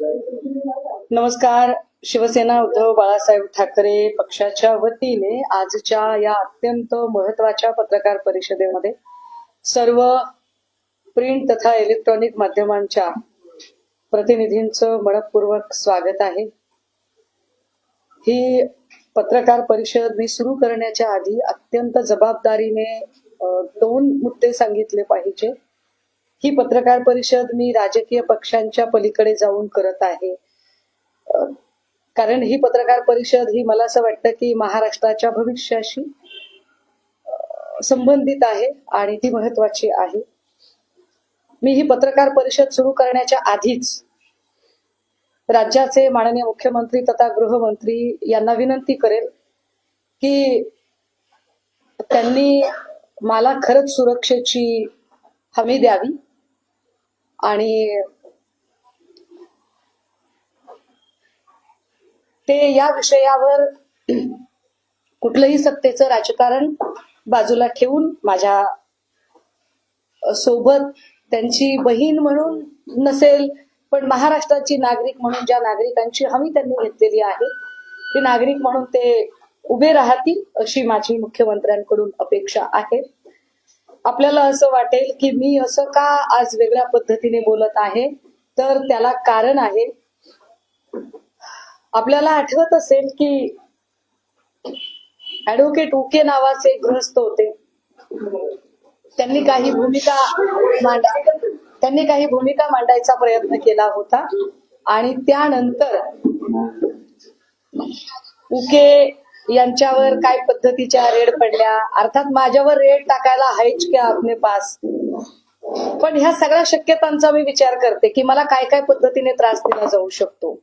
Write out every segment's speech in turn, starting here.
नमस्कार शिवसेना उद्धव बाळासाहेब ठाकरे पक्षाच्या वतीने आजच्या या अत्यंत महत्त्वाच्या पत्रकार परिषदेमध्ये सर्व प्रिंट तथा इलेक्ट्रॉनिक माध्यमांच्या प्रतिनिधींचं मनपूर्वक स्वागत आहे. ही पत्रकार परिषद मी सुरू करण्याच्या आधी अत्यंत जबाबदारीने दोन मुद्दे सांगितले पाहिजे. ही पत्रकार परिषद मी राजकीय पक्षांच्या पलीकडे जाऊन करत आहे. कारण ही पत्रकार परिषद ही मला असं वाटतं की महाराष्ट्राच्या भविष्याशी संबंधित आहे आणि ती महत्वाची आहे. मी ही पत्रकार परिषद सुरू करण्याच्या आधीच राज्याचे माननीय मुख्यमंत्री तथा गृहमंत्री यांना विनंती करेल की त्यांनी मला खरंच सुरक्षेची हमी द्यावी. आणि ते या विषयावर कुठलंही सत्तेचं राजकारण बाजूला ठेवून माझ्या सोबत त्यांची बहीण म्हणून नसेल पण महाराष्ट्राची नागरिक म्हणून ज्या नागरिकांची हमी त्यांनी घेतलेली आहे ते नागरिक म्हणून ते उभे राहतील अशी माझी मुख्यमंत्र्यांकडून अपेक्षा आहे. आपल्याला असं वाटेल की मी असं का आज वेगळ्या पद्धतीने बोलत आहे? तर त्याला कारण आहे. आपल्याला आठवत असेल की ऍडव्होकेट उके नावाचे ग्रस्त गृहस्थ होते. त्यांनी काही भूमिका मांडा त्यांनी काही भूमिका मांडायचा प्रयत्न केला होता. आणि त्यानंतर उके यांच्यावर काय पद्धतीच्या रेड पडल्या? अर्थात माझ्यावर रेड टाकायला आहेच की आपने पास? पण ह्या सगळ्या शक्यतांचा मी विचार करते की मला काय काय पद्धतीने त्रास दिला जाऊ शकतो.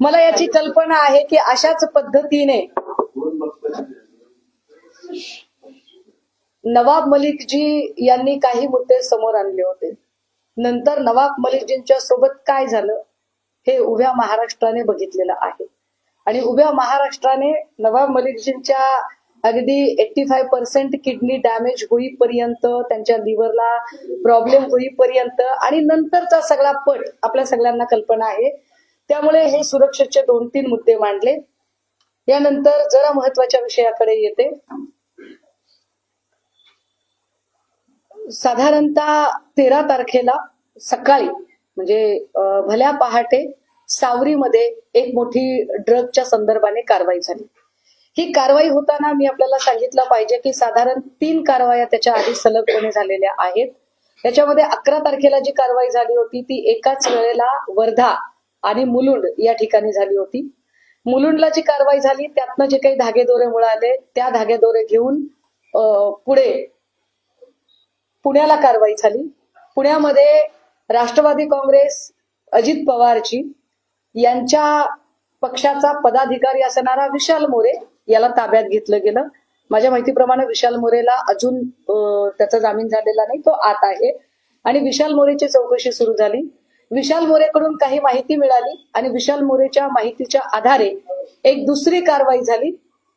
मला याची कल्पना आहे की अशाच पद्धतीने नवाब मलिकजी यांनी काही मुद्दे समोर आणले होते. नंतर नवाब मलिकजींच्या सोबत काय झालं हे उभ्या महाराष्ट्राने बघितलेलं आहे. आणि उभ्या महाराष्ट्राने नवाब मलिकजींच्या अगदी eighty five percent kidney damage होईपर्यंत त्यांच्या लिव्हरला प्रॉब्लेम होईपर्यंत आणि नंतरचा सगळा पट आपल्या सगळ्यांना कल्पना आहे. त्यामुळे हे सुरक्षेचे दोन तीन मुद्दे मांडले. यानंतर जरा महत्त्वाच्या विषयाकडे येते. साधारणतः तेरा तारखेला सकाळी म्हणजे भल्या पहाटे सावरीमध्ये एक मोठी ड्रगच्या संदर्भाने कारवाई झाली. ही कारवाई होताना मी आपल्याला सांगितलं पाहिजे की साधारण तीन कारवाया त्याच्या आधी सलगपणे झालेल्या आहेत. त्याच्यामध्ये अकरा तारखेला जी कारवाई झाली होती ती एकाच वेळेला वर्धा आणि मुलुंड या ठिकाणी झाली होती. मुलुंडला जी कारवाई झाली त्यातनं जे काही धागेदोरे मिळाले त्या धागेदोरे घेऊन पुढे पुण्याला कारवाई झाली. पुण्यामध्ये राष्ट्रवादी काँग्रेस अजित पवारची यांच्या पक्षाचा पदाधिकारी असणारा विशाल मोरे याला ताब्यात घेतलं गेलं. माझ्या माहितीप्रमाणे विशाल मोरेला अजून त्याचा जामीन झालेला नाही तो आत आहे. आणि विशाल मोरेची चौकशी सुरू झाली. विशाल मोरेकडून काही माहिती मिळाली आणि विशाल मोरेच्या माहितीच्या आधारे एक दुसरी कारवाई झाली.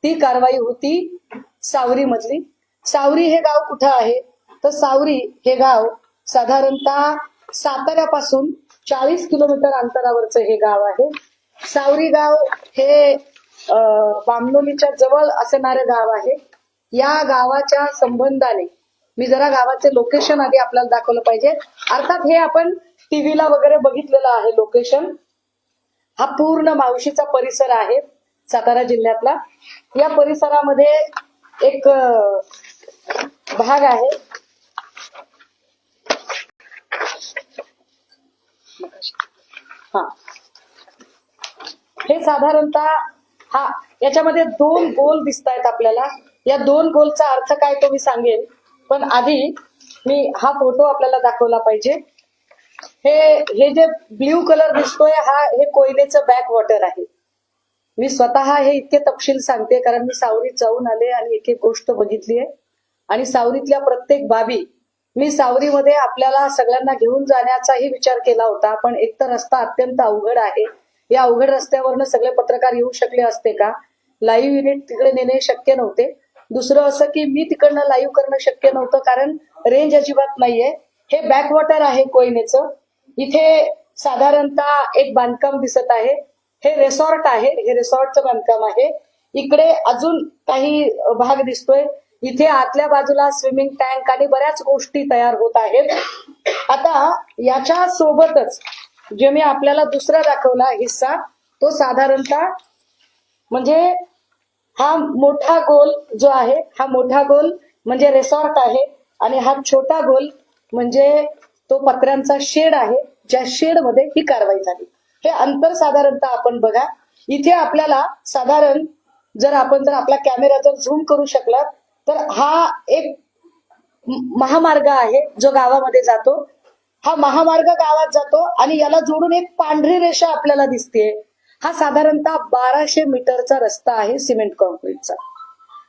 ती कारवाई होती सावरी मधली सावरी हे गाव कुठं आहे? तर सावरी हे गाव साधारणतः साताऱ्यापासून चाळीस किलोमीटर अंतरावरचं हे गाव आहे. सावरी गाव हे बामनोलीच्या जवळ असणारे गाव आहे. या गावाच्या संबंधाने मी जरा गावाचे लोकेशन आधी आपल्याला दाखवलं पाहिजे. अर्थात हे आपण टीव्हीला वगैरे बघितलेलं आहे लोकेशन हा पूर्ण मावशीचा परिसर आहे सातारा जिल्ह्यातला. या परिसरामध्ये एक भाग आहे. हा. हे साधारणतः हा याच्यामध्ये दोन गोल दिसत आहेत आपल्याला. या दोन गोलचा अर्थ काय तो मी सांगेन. पण आधी मी हा फोटो आपल्याला दाखवला पाहिजे. हे हे जे ब्ल्यू कलर दिसतोय हा हे कोयनेचं बॅक वॉटर आहे. मी स्वतः हे इतके तपशील सांगते कारण मी सावरीत जाऊन आले आणि एक एक गोष्ट बघितली आहे आणि सावरीतल्या प्रत्येक बाबी मी सावरीमध्ये आपल्याला सगळ्यांना घेऊन जाण्याचाही विचार केला होता पण एक तर रस्ता अत्यंत अवघड आहे. या अवघड रस्त्यावरनं सगळे पत्रकार येऊ शकले असते का? लाईव्ह युनिट तिकडे नेणे शक्य नव्हते. दुसरं असं की मी तिकडनं लाईव्ह करणं शक्य नव्हतं कारण रेंज अजिबात नाहीये. हे बॅकवॉटर आहे कोयनेचं. इथे साधारणतः एक बांधकाम दिसत आहे. हे रेसॉर्ट आहे. हे रेसॉर्टचं बांधकाम आहे. इकडे अजून काही भाग दिसतोय. इथे आतल्या बाजूला स्विमिंग टँक आणि बऱ्याच गोष्टी तयार होत आहेत. आता याच्या सोबतच जे मी आपल्याला दुसरा दाखवला हिस्सा तो साधारणतः म्हणजे हा मोठा गोल जो आहे हा मोठा गोल म्हणजे रिसॉर्ट आहे आणि हा छोटा गोल म्हणजे तो पत्र्यांचा शेड आहे ज्या शेडमध्ये ही कारवाई झाली. हे अंतर साधारणतः आपण बघा. इथे आपल्याला साधारण जर आपण जर आपला कॅमेरा जर झूम करू शकला तर हा एक महामार्ग आहे जो गावामध्ये जातो. हा महामार्ग गावात जातो आणि याला जोडून एक पांढरी रेषा आपल्याला दिसते. हा साधारणतः बाराशे मीटरचा रस्ता आहे सिमेंट कॉन्क्रीटचा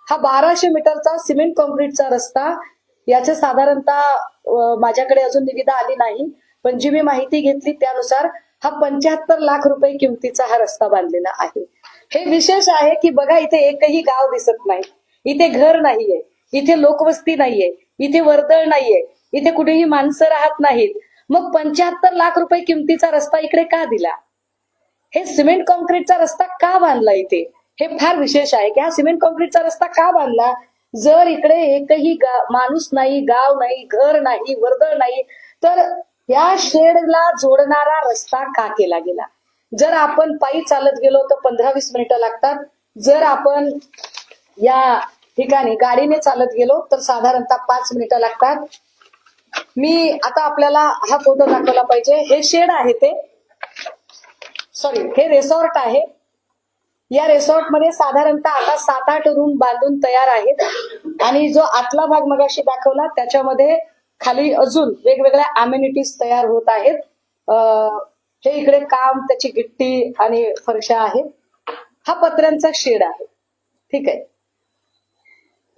हा बाराशे मीटरचा सिमेंट कॉन्क्रीटचा रस्ता याचे साधारणतः माझ्याकडे अजून निविदा आली नाही पण जी मी माहिती घेतली त्यानुसार हा पंच्याहत्तर लाख रुपये किमतीचा हा रस्ता बांधलेला आहे. हे विशेष आहे की बघा इथे एकही गाव दिसत नाही. इथे घर नाहीये इथे लोकवस्ती नाहीये इथे वर्दळ नाहीये इथे कुठेही माणसं राहत नाहीत. मग पंच्याहत्तर लाख रुपये किमतीचा रस्ता इकडे का दिला? हे सिमेंट कॉन्क्रीटचा रस्ता का बांधला इथे? हे फार विशेष आहे की हा सिमेंट कॉन्क्रीटचा रस्ता का बांधला? जर इकडे एकही माणूस नाही गाव नाही घर नाही वर्दळ नाही तर या शेडला जोडणारा रस्ता का केला गेला? जर आपण पायी चालत गेलो तर पंधरा वीस मिनिटं लागतात. जर आपण या ठिकाणी गाडीने चालत गेलो तर साधारणतः पाच मिनिटं लागतात. मी आता आपल्याला हा फोटो दाखवला पाहिजे. हे शेड आहे ते. सॉरी हे रेसॉर्ट आहे. या रेसॉर्टमध्ये साधारणतः आता सात आठ रूम बांधून तयार आहेत. आणि जो आतला भाग मगाशी दाखवला त्याच्यामध्ये खाली अजून वेगवेगळ्या अम्युनिटीज तयार होत आहेत. हे इकडे काम त्याची गिट्टी आणि फरशा आहे हा पत्र्यांचा शेड आहे. ठीक आहे.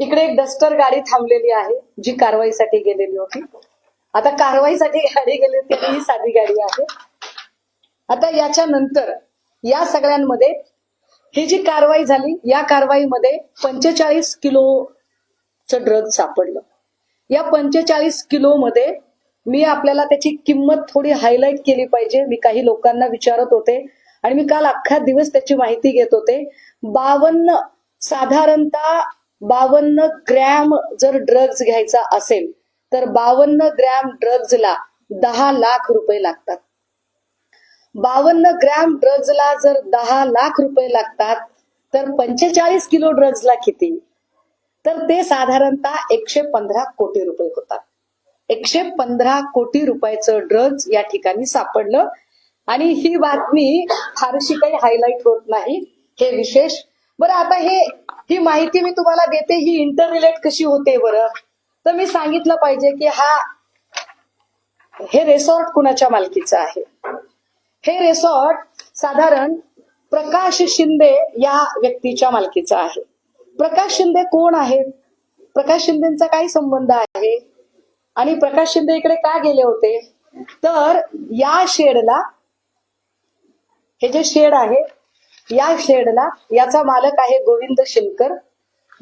इकडे एक डस्टर गाडी थांबलेली आहे जी कारवाईसाठी गेलेली होती. आता कारवाईसाठी गाडी गेली होती ही साधी गाडी आहे. आता याच्या नंतर या सगळ्यांमध्ये ही जी कारवाई झाली या कारवाईमध्ये पंचेचाळीस किलोचं ड्रग सापडलं. या पंचेचाळीस किलो मध्ये मी आपल्याला त्याची किंमत थोडी हायलाईट केली पाहिजे. मी काही लोकांना विचारत होते आणि मी काल अख्खा दिवस त्याची माहिती घेत होते. बावन्न साधारणतः बावन्न ग्रॅम जर ड्रग्ज घ्यायचा असेल तर बावन्न ग्रॅम ड्रग्जला दहा लाख रुपये लागतात. बावन्न ग्रॅम ड्रग्जला जर दहा लाख रुपये लागतात तर पंचेचाळीस किलो ड्रग्जला किती? तर ते साधारणतः एकशे पंधरा कोटी रुपये होतात. एकशे पंधरा कोटी रुपयाचं ड्रग्ज या ठिकाणी सापडलं. आणि ही बातमी फारशी काही हायलाईट होत नाही. हे विशेष बरं आता हे ही माहिती मी तुम्हाला देते ही इंटर रिलेट कशी होते बरं? तर मी सांगितलं पाहिजे की हा हे रेसॉर्ट कुणाच्या मालकीचं आहे? हे रेसॉर्ट साधारण प्रकाश शिंदे या व्यक्तीच्या मालकीचं आहे. प्रकाश शिंदे कोण आहेत? प्रकाश शिंदेचा काय संबंध आहे? आणि प्रकाश शिंदे इकडे का गेले होते? तर या शेडला हे जे शेड आहे या शेडला याचा मालक आहे गोविंद शिनकर.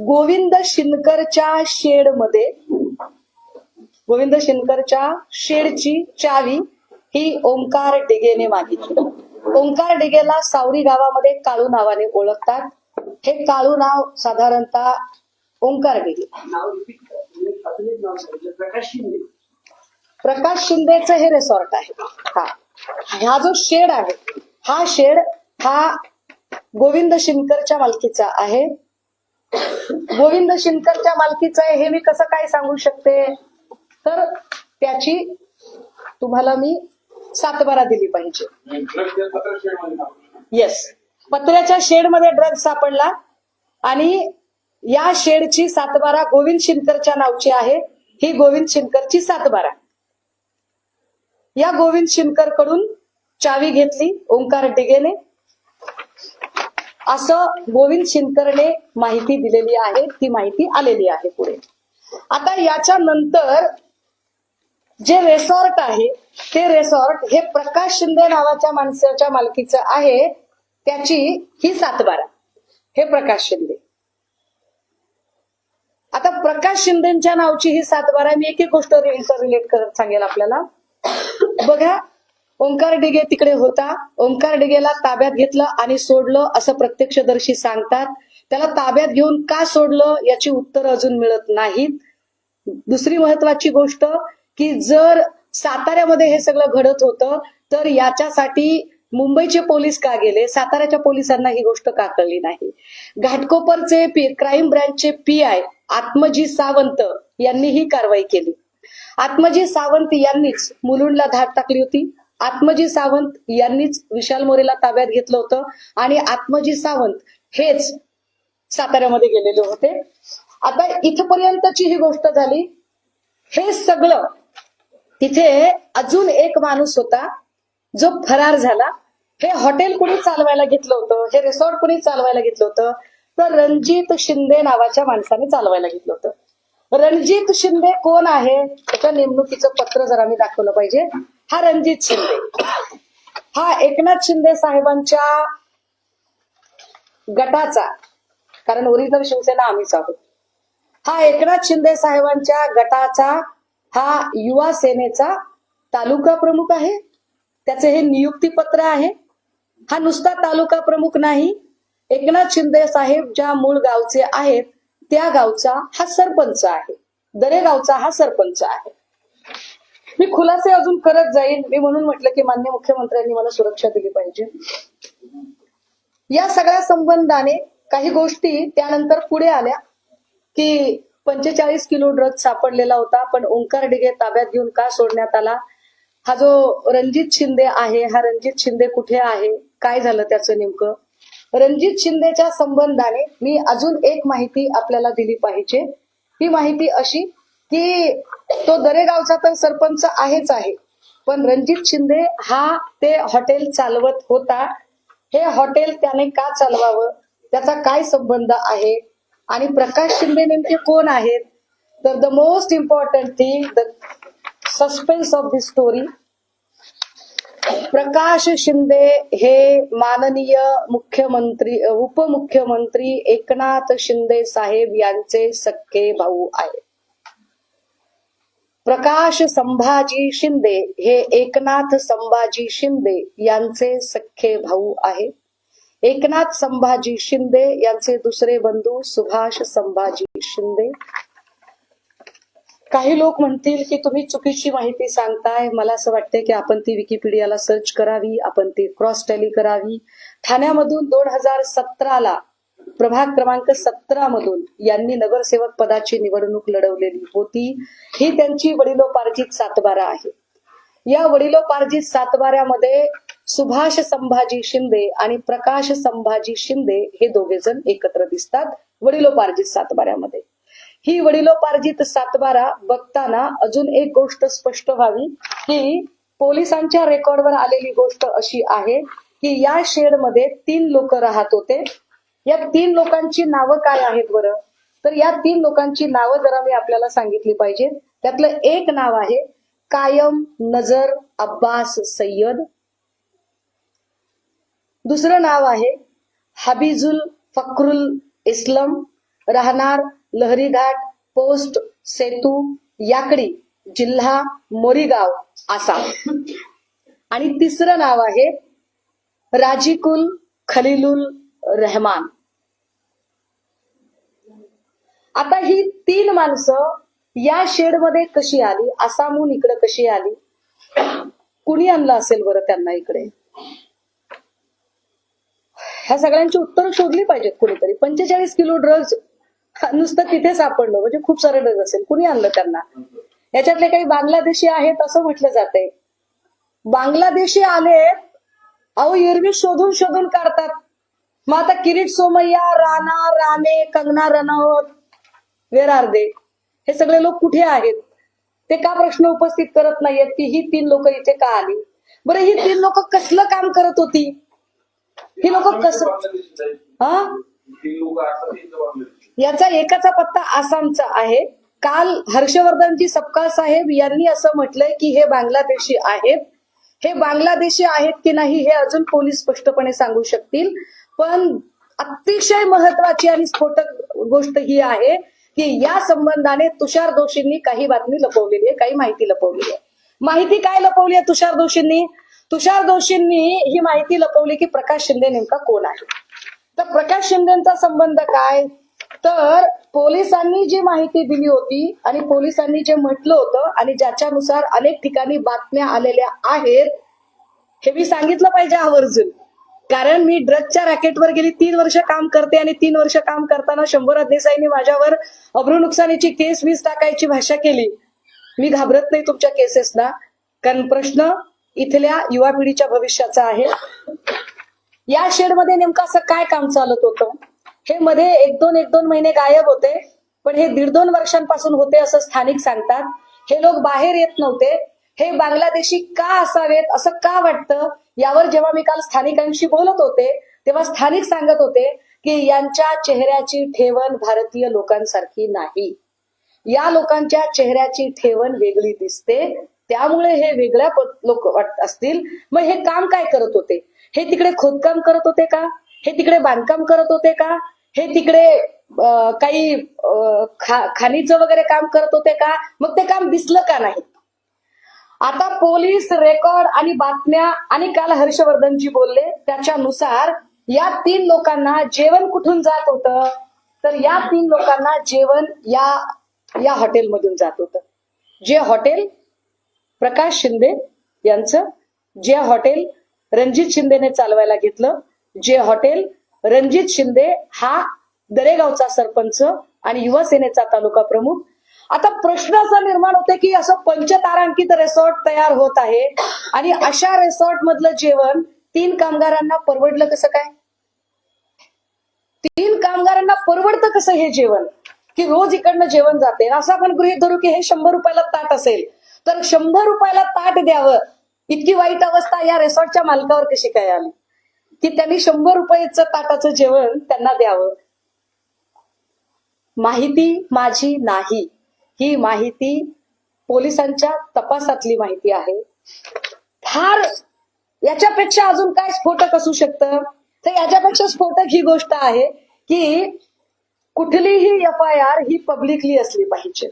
गोविंद शिनकरच्या शेडमध्ये गोविंद शिनकरच्या शेडची चावी ही ओंकार डिगेने मागितली. ओंकार डिगेला सावरी गावामध्ये काळू नावाने ओळखतात. हे काळू नाव साधारणतः ओंकार डिगे. नाव रिपीट कर. मी अजून एक नाव सांगितलं प्रकाश शिंदे. प्रकाश शिंदेचं हे रिसॉर्ट आहे. हा. हा जो शेड आहे हा शेड हा गोविंद शिनकरच्या मालकीचा आहे. गोविंद शिनकरच्या मालकीचा आहे हे मी कसं काय सांगू शकते? तर त्याची तुम्हाला मी सातबारा दिली पाहिजे. येस पत्र्याच्या शेडमध्ये ड्रग सापडला आणि या शेडची सातबारा गोविंद शिनकरच्या नावची आहे. ही गोविंद शिनकरची सातबारा. या गोविंद शिनकरकडून चावी घेतली ओंकार डिगेने. असं गोविंद शिंकरने माहिती दिलेली आहे ती माहिती आलेली आहे पुढे. आता याच्या नंतर जे रेसॉर्ट आहे ते रेसॉर्ट हे प्रकाश शिंदे नावाच्या माणसाच्या मालकीचं आहे त्याची ही सातबारा. हे प्रकाश शिंदे. आता प्रकाश शिंदेच्या नावची ही सातबारा मी एक एक गोष्ट रिलेट करत सांगेल आपल्याला. बघा ओंकार डिगे तिकडे होता. ओंकार डिगेला ताब्यात घेतलं आणि सोडलं असं प्रत्यक्षदर्शी सांगतात. त्याला ताब्यात घेऊन का सोडलं याची उत्तर अजून मिळत नाहीत. दुसरी महत्वाची गोष्ट की जर साताऱ्यामध्ये हे सगळं घडत होतं तर याच्यासाठी मुंबईचे पोलीस का गेले? साताऱ्याच्या पोलिसांना ही गोष्ट का कळली नाही? घाटकोपरचे क्राईम ब्रँचचे पी आय आत्मजी सावंत यांनी ही कारवाई केली. आत्मजी सावंत यांनीच मुलुंडला धाड टाकली होती. आत्मजी सावंत यांनीच विशाल मोरेला ताब्यात घेतलं होतं. आणि आत्मजी सावंत हेच साताऱ्यामध्ये गेलेले होते. आता इथपर्यंतची ही गोष्ट झाली. हे सगळं तिथे अजून एक माणूस होता जो फरार झाला. हे हॉटेल कुणी चालवायला घेतलं होतं? हे रिसॉर्ट कुणी चालवायला घेतलं होतं? तर रणजित शिंदे नावाच्या माणसाने चालवायला घेतलं होतं. रणजित शिंदे कोण आहे? त्याच्या नेमणुकीचं पत्र जर आम्ही दाखवलं पाहिजे. हा रणजित शिंदे. हा एकनाथ शिंदे साहेबांच्या गटाचा कारण ओरिजिनल शिवसेना आम्हीच आहोत. हा एकनाथ शिंदे साहेबांच्या गटाचा हा युवा सेनेचा तालुका प्रमुख आहे. त्याचे हे नियुक्ती पत्र आहे. हा नुसता तालुका प्रमुख नाही. एकनाथ शिंदे साहेब ज्या मूळ गावचे आहेत त्या गावचा हा सरपंच आहे. दरेगावचा हा सरपंच आहे. मी खुलासे अजून करत जाईल मी म्हणून म्हटलं की मान्य मुख्यमंत्र्यांनी मला सुरक्षा दिली पाहिजे. या सगळ्या संबंधाने काही गोष्टी त्यानंतर पुढे आल्या की पंचेचाळीस किलो ड्रग सापडलेला होता. पण ओंकार डिगे ताब्यात घेऊन का सोडण्यात आला? हा जो रणजित शिंदे आहे हा रणजित शिंदे कुठे आहे? काय झालं त्याचं नेमकं? रणजित शिंदेच्या संबंधाने मी अजून एक माहिती आपल्याला दिली पाहिजे. ही माहिती अशी की तो दरेगावचा तर सरपंच आहेच आहे. पण रणजित शिंदे हा ते हॉटेल चालवत होता. हे हॉटेल त्याने का चालवावं? त्याचा काय संबंध आहे? आणि प्रकाश शिंदे नेमके कोण आहेत? तर the most important thing the suspense of the story Prakash Shinde हे माननीय मुख्यमंत्री उपमुख्यमंत्री एकनाथ शिंदे साहेब यांचे सक्के भाऊ आहेत. प्रकाश संभाजी शिंदे हे एकनाथ संभाजी शिंदे यांचे सख्खे भाऊ आहे एकनाथ संभाजी शिंदे यांचे दुसरे बंधू सुभाष संभाजी शिंदे. काही लोक म्हणतील की तुम्ही चुकीची माहिती सांगताय. मला असं वाटतंय की आपण ती विकिपीडियाला सर्च करावी आपण ती क्रॉस टॅली करावी. ठाण्यामधून दोन हजार सतराला प्रभाग क्रमांक सतरा मधून यांनी नगरसेवक पदाची निवडणूक लढवलेली होती. ही त्यांची वडिलोपार्जित सातबारा आहे. या वडिलोपार्जित सातबाऱ्यामध्ये सुभाष संभाजी शिंदे आणि प्रकाश संभाजी शिंदे हे दोघे जण एकत्र दिसतात वडिलोपार्जित सातबाऱ्यामध्ये. ही वडिलोपार्जित सातबारा बघताना अजून एक गोष्ट स्पष्ट व्हावी की पोलिसांच्या रेकॉर्डवर आलेली गोष्ट अशी आहे की या शेडमध्ये तीन लोक राहत होते. या तीन लोकांची नावं काय आहेत बरं? तर या तीन लोकांची नावं जरा मी आपल्याला सांगितली पाहिजे. त्यातलं एक नाव आहे कायम नजर अब्बास सय्यद. दुसरं नाव आहे हबीजुल फक्रुल इस्लम राहणार लहरीघाट पोस्ट सेतू याकडी जिल्हा मोरीगाव आसाम. आणि तिसरं नाव आहे राजिकुल खलीलुल रहमान. आता ही तीन माणसं या शेडमध्ये कशी आली? आसामहून इकडे कशी आली? कुणी आणलं असेल बरं त्यांना इकडे? ह्या सगळ्यांची उत्तर शोधली पाहिजेत कुणीतरी. पंचेचाळीस किलो ड्रग्ज नुसतं तिथे सापडलं. म्हणजे खूप सारे ड्रग्ज असेल. कुणी आणलं त्यांना? याच्यातले काही बांगलादेशी आहेत असं म्हटलं जाते बांगलादेशी आले अहो एरवी शोधून शोधून काढतात. मग आता Kirit Somaiya Rana Rane Kangana Ranaut where are they हे सगळे लोक कुठे आहेत? ते का प्रश्न उपस्थित करत नाहीयेत की ही तीन लोक इथे का आली? बरं ही तीन लोक कसलं काम करत होती? ही लोक कसं हा? याचा एकाचा पत्ता आसामचा आहे. काल हर्षवर्धनजी सपकाळ साहेब यांनी असं म्हटलंय की हे बांगलादेशी आहेत. हे बांगलादेशी आहेत की नाही हे अजून पोलीस स्पष्टपणे सांगू शकतील. पण अतिशय महत्वाची आणि स्फोटक गोष्ट ही आहे की या संबंधाने तुषार दोषींनी काही बातमी लपवलेली आहे काही माहिती लपवलेली आहे. माहिती काय लपवली आहे तुषार दोषींनी? तुषार दोशींनी ही माहिती लपवली की प्रकाश शिंदे नेमका कोण आहे? तर प्रकाश शिंदेचा संबंध काय? तर पोलिसांनी जी माहिती दिली होती आणि पोलिसांनी जे म्हटलं होतं आणि ज्याच्यानुसार अनेक ठिकाणी बातम्या आलेल्या आहेत हे मी सांगितलं पाहिजे आवर्जून. कारण मी ड्रगच्या रॅकेटवर गेली तीन वर्ष काम करते आणि तीन वर्ष काम करताना शंभर देसाईंनी माझ्यावर अब्रू नुकसानीची केस वीस टाकायची भाषा केली. मी घाबरत नाही तुमच्या केसेसना. कारण प्रश्न इथल्या युवा पिढीच्या भविष्याचा आहे. या शेडमध्ये नेमकं असं काय काम चालत होतं? हे मध्ये एक दोन एक दोन महिने गायब होते पण हे दीड दोन वर्षांपासून होते असं स्थानिक सांगतात. हे लोक बाहेर येत नव्हते हे बांगलादेशी का असावेत? असं का वाटतं? यावर जेव्हा मी काल स्थानिकांशी बोलत होते तेव्हा स्थानिक सांगत होते की यांच्या चेहऱ्याची ठेवण भारतीय लोकांसारखी नाही. या लोकांच्या चेहऱ्याची ठेवण वेगळी दिसते. त्यामुळे हे वेगळ्या लोक वाटत असतील. मग हे काम काय करत होते? हे तिकडे खोदकाम करत होते का? हे तिकडे बांधकाम करत होते का? हे तिकडे काही खा खाणीचं वगैरे काम करत होते का? मग ते काम दिसलं का नाही? आता पोलीस रेकॉर्ड आणि बातम्या आणि काल हर्षवर्धनजी बोलले त्याच्यानुसार या तीन लोकांना जेवण कुठून जात होतं? तर या तीन लोकांना जेवण या या हॉटेलमधून जात होतं. जे हॉटेल प्रकाश शिंदे यांचं जे हॉटेल रणजित शिंदेने चालवायला घेतलं जे हॉटेल रणजित शिंदे हा दरेगावचा सरपंच आणि युवासेनेचा तालुका प्रमुख आता प्रश्न असा निर्माण होते की असं पंचतारांकित रेसॉर्ट तयार होत आहे. आणि अशा रेसॉर्ट मधलं जेवण तीन कामगारांना परवडलं कसं काय? तीन कामगारांना परवडतं कसं हे जेवण? की रोज इकडनं जेवण जाते. असं आपण गृहित धरू की हे शंभर रुपयाला ताट असेल. तर शंभर रुपयाला ताट द्यावं. इतकी वाईट अवस्था या रेसॉर्टच्या मालकावर कशी काय आली? की त्यांनी शंभर रुपयाचं ताटाचं जेवण त्यांना द्यावं. माहिती माझी नाही. ही माहिती पोलिसांच्या तपासातली माहिती आहे. फार याच्यापेक्षा अजून काय स्फोटक असू शकतं? तर याच्यापेक्षा स्फोटक ही गोष्ट आहे की कुठलीही एफ आय आर ही पब्लिकली असली पाहिजे.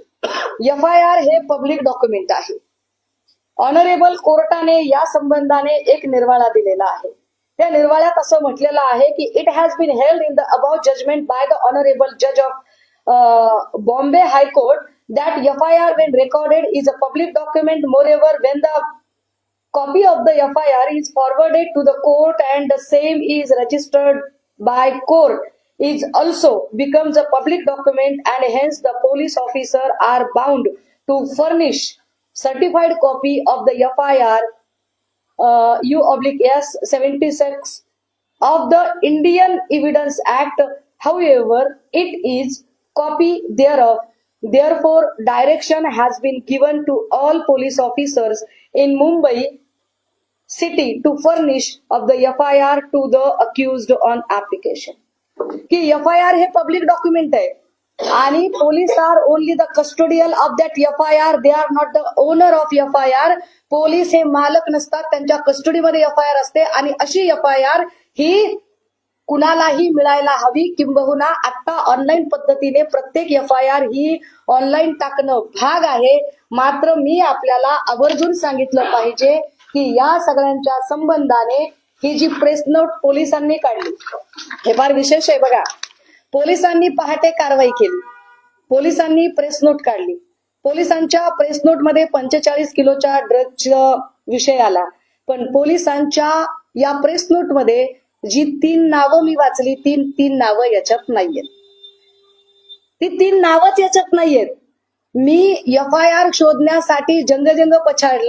एफ आय आर हे पब्लिक डॉक्युमेंट आहे. ऑनरेबल कोर्टाने या संबंधाने एक निर्वाळा दिलेला आहे. त्या निर्वाळ्यात असं म्हटलेलं आहे की it has been held in the about judgment by the honourable जज of Bombay high court that FIR when recorded is a public document. Moreover, when the copy of the FIR is forwarded to the court and the same is registered by court it also becomes a public document and hence the police officer are bound to furnish certified copy of the FIR uh, U oblique S 76 of the Indian Evidence Act. However, it is copy thereof Therefore, direction has been given to all police officers in Mumbai city to furnish of the FIR to the accused on application. की F I R हे public document आहे. आणि police are only the custodial of that F I R they are not the owner of F I R police हे मालक नसतात. त्यांच्या कस्टडीमध्ये F I R असते. आणि अशी एफ आय आर ही कुणालाही मिळायला हवी किंबहुना आता ऑनलाईन पद्धतीने प्रत्येक एफ आय आर ही ऑनलाईन टाकणं भाग आहे. मात्र मी आपल्याला आवर्जून सांगितलं पाहिजे की या सगळ्यांच्या संबंधाने ही जी प्रेस नोट पोलिसांनी काढली हे फार विशेष आहे बघा. पोलिसांनी पहाटे कारवाई केली. पोलिसांनी प्रेस नोट काढली. पोलिसांच्या प्रेस नोटमध्ये पंचेचाळीस किलोच्या ड्रगचा विषय आला. पण पोलिसांच्या या प्रेस नोटमध्ये जी तीन नावं मी वाचली तीन तीन नावं याच्यात नाहीयेत. ती तीन नावच याच्यात नाहीयेत. मी एफ आय आर शोधण्यासाठी जंगजंग पछाडलं.